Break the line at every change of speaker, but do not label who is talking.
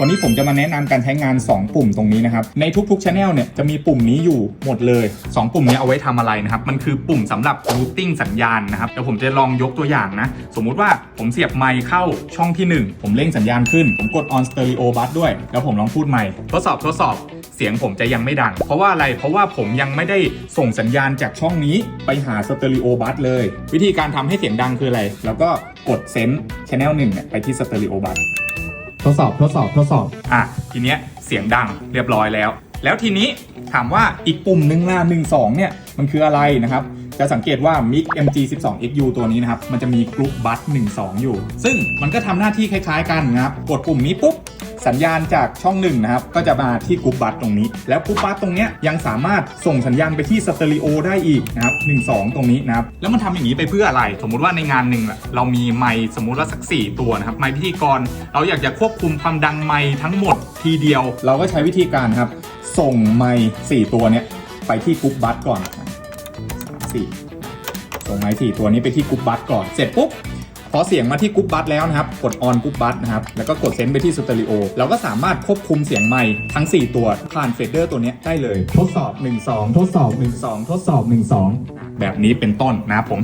วันนี้ผมจะมาแนะนำการใช้งาน 2 ปุ่มตรงนี้นะครับ ในทุกๆช anel เนี่ยจะมีปุ่มนี้อยู่หมดเลย 2 ปุ่มนี้เอาไว้ทำอะไรนะครับ มันคือปุ่มสำหรับ routing สัญญาณนะครับ เดี๋ยวผมจะลองยกตัวอย่างนะ สมมุติว่าผมเสียบไมค์เข้าช่องที่ 1 ผมเร่งสัญญาณขึ้น ผมกด on stereo bus ด้วย แล้วผมลองพูดไมค์ทดสอบทดสอบเสียงผมจะยังไม่ดัง เพราะว่าอะไรเพราะว่าผมยังไม่ได้ส่งสัญญาณจากช่องนี้ไปหาสเตอริโอบัสเลย วิธีการทำให้เสียงดังคืออะไร แล้วก็กดเซนต์ช anel 1เนี่ยไปที่สเตอริโอบัส
ทดสอบทดสอบทดสอบ
อะทีเนี้ยเสียงดังเรียบร้อยแล้ว แล้วทีนี้ถามว่าอีกปุ่มหนึ่งล่ะ12 เนี่ย มันคืออะไรนะครับ จะสังเกตว่า mic mg 12 xu ตัวนี้นะครับ มันจะมีกรุ๊ปบัส12 อยู่ ซึ่งมันก็ทำหน้าที่คล้ายๆกันนะครับ กดปุ่มนี้ปุ๊บ สัญญาณจากช่องหนึ่งนะครับก็จะมาที่กรุ๊ปบัสตรงนี้ แล้วกรุ๊ปบัสตรงเนี้ยยังสามารถส่งสัญญาณไปที่สเตอริโอได้อีกนะครับ12ตรงนี้นะครับแล้วมันทำอย่างนี้ไปเพื่ออะไร สมมุติว่าในงานหนึ่งเรามีไมค์สมมุติว่าสัก 4 ตัวนะครับไมค์พิธีกร เราอยากจะควบคุมความดังไมค์ทั้งหมดทีเดียว เราก็ใช้วิธีการครับ ส่งไมค์4ตัวเนี้ยไปที่กรุ๊ปบัสก่อนสี่ส่งไมค์4ตัวนี้ไปที่กรุ๊ปบัสก่อนเสร็จปุ๊บ พอเสียงมาที่กรุ๊ปบัสแล้วนะครับ กดออนกรุ๊ปบัสนะครับ แล้วก็กดเซนต์ไปที่สเตอริโอเราก็สามารถควบคุมเสียงไมค์ทั้ง 4 ตัวผ่านเฟดเดอร์ตัวเนี้ยได้เลย
ทดสอบ 1 2 ทดสอบ 1 2 ทดสอบ 1 2
แบบนี้เป็นต้นนะครับผม